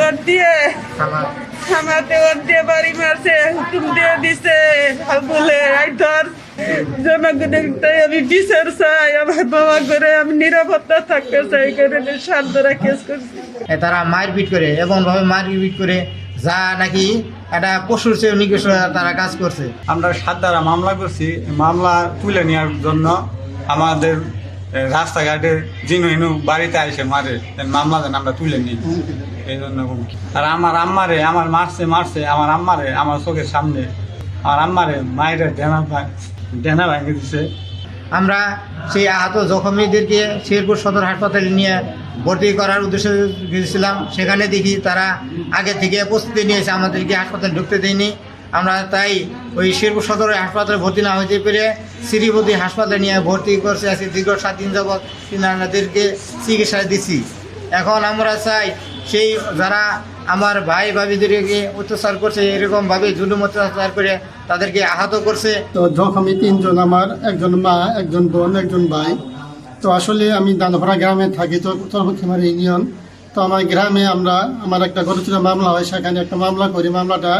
ওর দিয়ে আমাতে ওর দিয়ে বাড়ি মারছে হুকুম দিয়ে দিছে। বলে এই ধর জনগণের তাই আমি বিচার চাই। আমার বাবা করে আমি নিরাপত্তা থাকতে চাই করে সাত ধরা কেস করছি। তারা মারপিট করে এমনভাবে মারপিট করে যা নাকি একটা পশুর চেয়ে নিকেশ তারা কাজ করছে। আমরা সাত দ্বারা মামলা করছি মামলা তুলে নেওয়ার জন্য আমাদের রাস্তাঘাটে জিনু হিনু বাড়িতে এসে মারে মামলা যেন আমরা তুলে নিই। এই জন্য। আর আমার আম্মারে, আমার মারছে মারছে, আমার আম্মারে, আমার চোখের সামনে। আমার আম্মারে মায়ের ডেনা ডেনা ভাঙে দিছে। আমরা সেই আহত জখমীদেরকে শেরপুর সদর হাসপাতালে নিয়ে ভর্তি করার উদ্দেশ্যে গিয়েছিলাম। সেখানে দেখি তারা আগে থেকে প্রস্তুতি নিয়েছে, আমাদেরকে হাসপাতালে ঢুকতে দেয়নি। আমরা তাই ওই শেরপুর সদর হাসপাতালে ভর্তি না হইতে পেরে শ্রীপতি হাসপাতালে নিয়ে ভর্তি করছে। আছি দীর্ঘ সাত দিন যাবৎ তিনাদেরকে চিকিৎসা দিছি। এখন আমরা চাই সেই যারা আমার ভাই ভাবিদেরকে অত্যাচার করছে, এরকমভাবে জুলুম অত্যাচার করে তাদেরকে আহত করছে। তো জখমি তিনজন আমার, একজন মা, একজন বোন, একজন ভাই, তো আসলে আমি দানভরা গ্রামে থাকি, তো তরফিমার ইউনিয়ন তো আমার গ্রামে আমরা, আমার একটা গঠিত মামলা হয়, সেখানে একটা মামলা করি। মামলাটা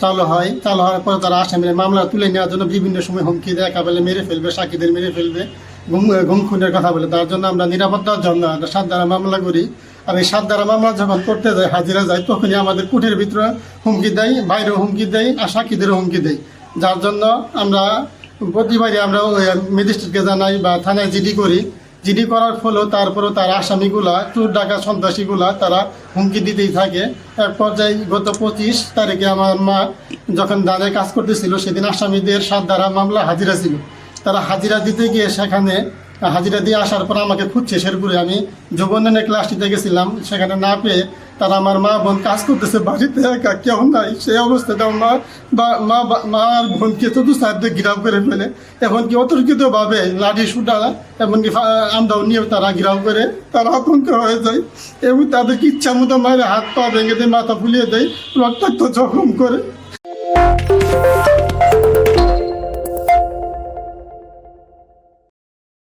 চালু হয়। চালু হওয়ার পর তারা আসামির মামলা তুলে নেওয়ার জন্য বিভিন্ন সময় হুমকি দেয় একাবেলে মেরে ফেলবে সাক্ষীদের মেরে ফেলবে, ঘুম ঘুম খুনের কথা বলে। তার জন্য আমরা নিরাপত্তার জন্য একটা সাত দ্বারা মামলা করি। আর এই সাত দ্বারা মামলা যখন করতে যায়, হাজিরা যায়, তখনই আমাদের কুঠের ভিতরে হুমকি দেয়, বাইরেও হুমকি দেয়, আর সাক্ষীদেরও হুমকি দেয়। যার জন্য আমরা প্রতিবারই আমরা ম্যাজিস্ট্রেটকে জানাই বা থানায় জিডি করি জিডি করার ফলেও তারপরেও তার আসামিগুলা, চোর ডাকা সন্ত্রাসীগুলা তারা হুমকি দিতেই থাকে। এক পর্যায়ে গত পঁচিশ তারিখে আমার মা যখন দাঁড়ে কাজ করতেছিল, সেদিন আসামিদের সাত দ্বারা মামলা হাজিরা ছিল। তারা হাজিরা দিতে গিয়ে সেখানে, হাজিরা দিয়ে আসার পর আমাকে খুঁজছে শেরপুরে। আমি যৌবনের ক্লাসটিতে গেছিলাম। সেখানে না পেয়ে তারা আমার মা বোন কাজ করতেছে, বাড়িতে একা, কেউ নাই। সেই অবস্থাতে আমার মা মা আর বোনকে চতুর্থ সাহায্যে গিরাপ করে ফেলে। এমনকি অতর্কিতভাবে লাঠি সুটা এমনকি ফা- আমরাও নিয়ে তারা গিরাপ করে, তারা আতঙ্ক হয়ে যায়। এবং তাদেরকে ইচ্ছা মতো মারে হাত পা ভেঙে দেয় মাথা ফুলিয়ে দেয়, রক্তাক্ত জখম করে।